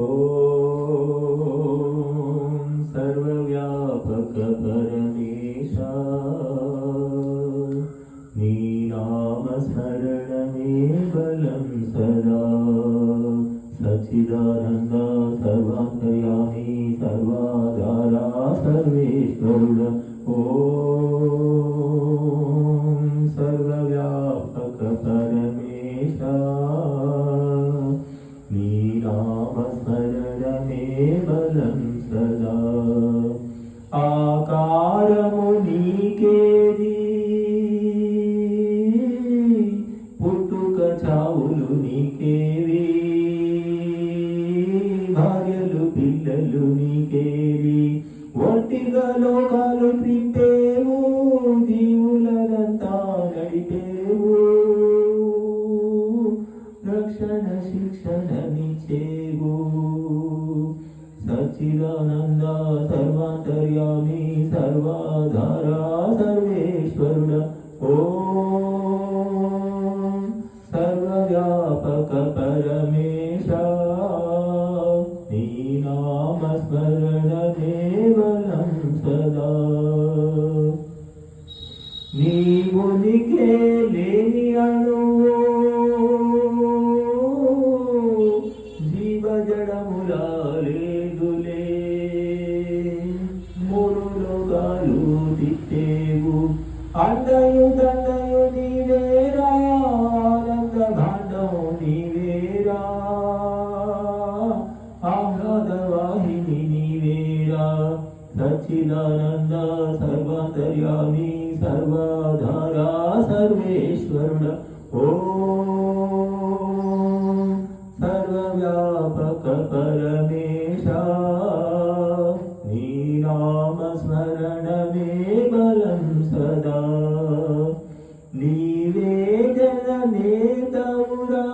ॐ सर्वव्यापक परमेशा नीनामस्मरणमे बलं सदा सच्चिदानन्द सर्वान्तर्यामी सर्वाधारा सर्वेश्वर ॐ ఆకారము నీకేది? పుట్టుక చావులు నీకేవి? భార్యలు పిల్లలు నీకేవి? ఒంటిగా లోకాలు త్రిప్పేవు దీవులదంతా నడిపేవు రక్షణ శిక్షణ నిచ్చేవు సచిదానంద సర్వాధారా సర్వేశ్వరుడ ఓం సర్వవ్యాపక పరమేశ నీ నామస్మరణమే బలం సదా. నీవునికే లేని అనువో మూడు లోకాలు తిట్టేవు. అండయు దండయు నీవేరా ఆనంద భాండం నీవేరా ఆహ్లాదవాహిని నీవేరా సచ్చిదానంద సర్వాంతర్యామి సర్వాధారా సర్వేశ్వరుడ. ఓం సర్వవ్యాపక పరమేశ జననేతవురా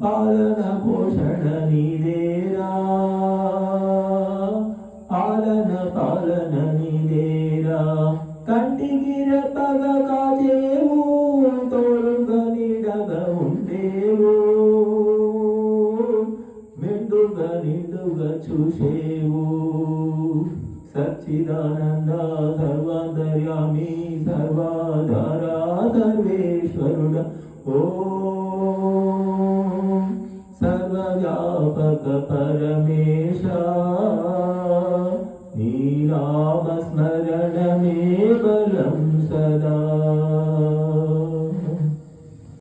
పాలన పోషణ నీదేరా? పాలన పాలన నీదేరా? కంటికి రెప్పగ కాచేవు తోడుగా నీడగా ఉండేవు. మెండుగా నిండుగా చూసేవు. సచ్చిదానంద సర్వదయామి సర్వాధారా సర్వేశ్వరుడ ఓ సర్వవ్యాపక పరమేశ నీరామస్మరణమే బలం సదా.